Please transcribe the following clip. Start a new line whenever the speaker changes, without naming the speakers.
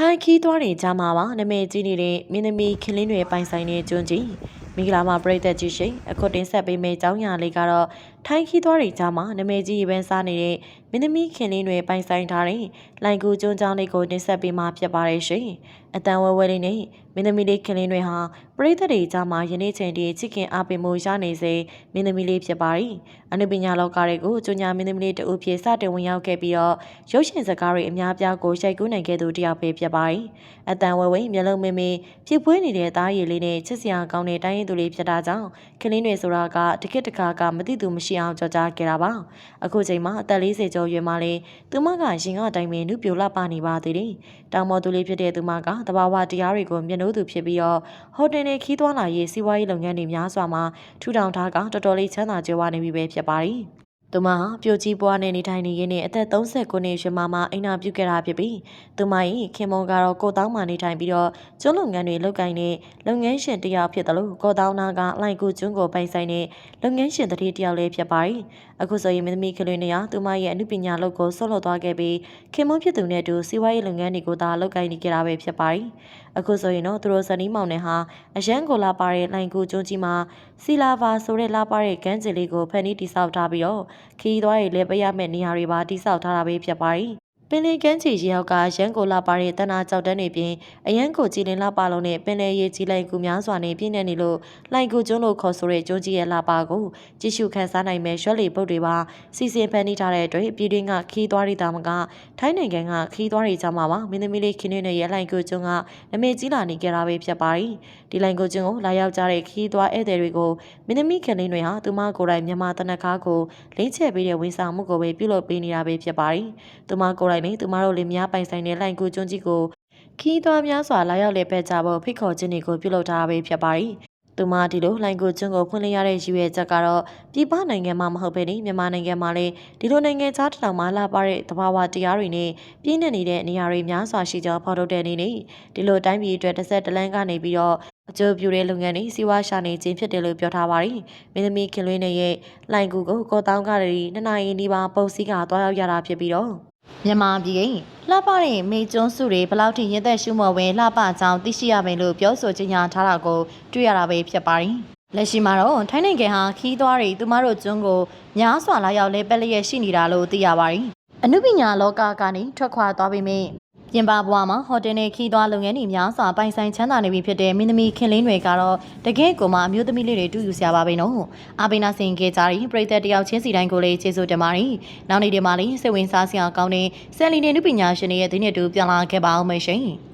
ထိုင်းခီးသွားတွေကြားမှာပါနမဲကြီးနေတဲ့မင်းသမီးခင်လင်းတွေပိုင်ဆိုင်တဲ့ကျွန်းကြီးမိဂလာမပရိသတ်ကြီးရှိအခုတင်ဆက်ပေးမယ့်အကြောင်းအရာလေးကတော့ထိုင်းခီးသွားတွေကြားမှာနမဲကြီးရေပန်းစားနေတဲ့မင်းသမီးခင်လင်းတွေပိုင်ဆိုင်ထားတဲ့လိုင်ကူကျွန်းကြောင်းလေးကိုတင်ဆက်ပေးမှာဖြစ်ပါတယ်ရှင်အတန်ဝဲဝဲလေးနဲ့မင်းသမီးလေးခင်လင်းတွေဟာပရိသတ်တွေကြားမှာယနေ့ချိန်ထိချစ်ခင်အားပေးမှုရနေစေမင်းသမီးလေးဖြစ်ပါတယ်အနုပညာလောကတွေကိုကျွညာမင်းသမီးလေးတဦးဖြစ်စတင်ဝင်ရောက်ခဲ့ပြီးတော့ရုပ်ရှင်စကားတွေအများပြားကိုရိုက်ကူးနိုင်ခဲ့သူတစ်ယောက်ပဲဖြစ်ပါတယ်အတန်ဝဲဝဲမျက်လုံးမင်းမင်းဖြစ်ပွေးနေတဲ့သားရည်လေးနဲ့ချစ်စရာကောင်းတဲ့တိုင်းရင်းသူလေးဖြစ်တာကြောင့်ခင်လင်းတွေဆိုတာကတကစ်တခါကမသိသူမရှိအောင်ကြော်ကြားခဲ့တာပါအခုချိန်မှာအသက်40ကျော်ရွယ်မှလည်းသူမကရင်ကအတိုင်းပင်နုပြိုလှပနေပါသေးတယ်တောင်ပေါ်သူလေးဖြစ်တဲ့သူမကတဘာဝတရားတွေကိုမျက်နှိုးသူဖြစ်ပြီးတော့ဟိုတယ်နဲ့ခီးသွွားလာရေးစီးပွားရေးလုပ်ငန်းတွေများစွာမှာထူထောင်ထားကတော်တော်လေးချမ်းသာကြွယ်ဝနေပြီပဲဖြစ်ပါတယ် သူမဟာပြိုကြီးပွားနဲ့နေထိုင်နေရင်းနဲ့အသက်39နှစ်ရွယ်မှာမှအိမ်နာပြုခဲ့တာဖြစ်ပြီးသူမ၏ခင်မုံကတော့ကိုတောင်းမှနေထိုင်ပြီးတော့ကျွန်းလုပ်ငန်းတွေလုပ်ကိုင်တဲ့လုပ်ငန်းရှင်တစ်ယောက်ဖြစ်တယ်လို့ကိုတောင်းနာကလိုက်ကူကျွန်းကိုပိုင်ဆိုင်တဲ့လုပ်ငန်းရှင်တစ်ယောက်လည်းဖြစ်ပါတယ်အခုဆိုရင်မင်းသမီးကလေးနေရသူမရဲ့အမှုပညာလုပ်ကိုဆွတ်လွတ်သွားခဲ့ပြီးခင်မုံဖြစ်သူနဲ့အတူစီးပွားရေးလုပ်ငန်းတွေကိုသာလုပ်ကိုင်နေကြတာပဲဖြစ်ပါတယ် အခုဆိုရင်တော့သူတို့ဇနီးမောင်နဲ့ဟာအရန်ကိုလာပါတဲ့လိုင်ကူကျွန်းကြီးမှာစီလာဗာဆိုတဲ့လာပါတဲ့ကမ်းခြေလေးကိုဖန်တီးတိစောက်ထားပြီးတော့ခီးသွားတွေလည်းပေးရမယ့်နေရာတွေပါတိစောက်ထားတာပဲဖြစ်ပါတယ် ပင်လယ်ကမ်းခြေရေရောက်ကရန်ကိုလာပါတဲ့တနာကြောက်တန်းတွေပြင်အရန်ကိုကြည်လင်လာပါလုံးနဲ့ပင်လယ်ရေကြီးလိုက်ကူများစွာနဲ့ပြည့်နေနေလို့လိုင်ကူကျွန်းလို့ခေါ်ဆိုတဲ့ကျွန်းကြီးရဲ့လာပါကိုကြည့်ရှုခန်းစားနိုင်မဲ့ရွှက်လီပုတ်တွေပါစီစဉ်ဖန်တီးထားတဲ့အတွက်ပြည်တွင်းကခီးသွားတွေတာမကထိုင်းနိုင်ငံကခီးသွားတွေကြောင့်ပါပါမင်းသမီးလေးခင်းနေရဲ့လိုင်ကူကျွန်းကနမေကြီးလာနေကြတာပဲဖြစ်ပါတယ်ဒီလိုင်ကူကျွန်းကိုလာရောက်ကြတဲ့ခီးသွားဧည့်သည်တွေကိုမင်းသမီးခင်လင်းတွေဟာသူမကိုယ်တိုင်မြန်မာတနက်ကားကိုလင်းချက်ပေးတဲ့ဝန်ဆောင်မှုကိုပဲပြုလုပ်ပေးနေတာပဲဖြစ်ပါတယ်သူမကိုယ်တိုင်လည်းသူမတို့လည်းများပိုင်ဆိုင်တဲ့လိုင်ကူကျွန်းကြီးကိုခီးသွားများစွာလာရောက်လေပဲကြဖို့ဖိတ်ခေါ်ခြင်းတွေကိုပြုလုပ်ထားပဲဖြစ်ပါတယ်သူမဒီလိုလိုင်ကိုကျွန်းကိုဖွင့်လှစ်ရတဲ့ရည်ရွယ်ချက်ကတော့ပြည်ပနိုင်ငံမှာမဟုတ်ဘဲနဲ့မြန်မာနိုင်ငံမှာလည်းဒီလိုနိုင်ငံခြားတောင်မှလာပါတဲ့သဘာဝတရားတွေနဲ့ပြည့်နေနေတဲ့နေရာတွေများစွာရှိကြောင်းဖော်ထုတ်တဲ့အနေနဲ့ဒီလိုတိုင်းပြည်အတွက်တစ်ဆက်တလန်းကနေပြီးတော့အကျိုးပြုတဲ့လုပ်ငန်းတွေစီးပွားရှာနေခြင်းဖြစ်တယ်လို့ပြောထားပါတယ်။မင်းသမီးခင်လွေးနေရဲ့လိုင်ကူကိုကောတောင်းကရီနှစ်နာရီနီးပါးပုံစည်းကတွားရောက်ရတာဖြစ်ပြီးတော့ မြန်မာပြည်လှပတဲ့မေကျွန်းစုတွေဘလောက်ထိရင်သက်ရှုမော်ဝင်လှပကြောင်းသိရှိရမယ်လို့ပြောဆိုကြေညာထားတာကိုတွေ့ရတာပဲဖြစ်ပါတယ်။လက်ရှိမှာတော့ထိုင်းနိုင်ငံဟာခီးသွားတွေသူမတို့ကျွန်းကိုများစွာလာရောက်လဲပက်လျက်ရှိနေတာလို့သိရပါတယ်။အနုပညာလောကကနေထွက်ခွာသွားပြီးမြင် ပြင်ပဘွားမှာဟိုတယ်နဲ့ခီးသွားလုပ်ငန်းတွေများစွာပိုင်ဆိုင်ချမ်းသာနေပြီဖြစ်တဲ့မင်းသမီးခင်လင်းတွေကတော့တကယ့်ကိုမှအမျိုးသမီးလေးတွေတူယူစရာပါပဲနော်။အာဘိနာစင်ကေကြရီပရိသတ်တယောက်ချင်းစီတိုင်းကိုလည်းကျေးဇူးတင်ပါတယ်။နောက်နေ့ဒီမှာလည်းစိတ်ဝင်စားစရာကောင်းတဲ့ဆယ်လီနေနုပညာရှင်တွေရဲ့ဒီနေ့တူပြန်လာခဲ့ပါအောင်မရှင်။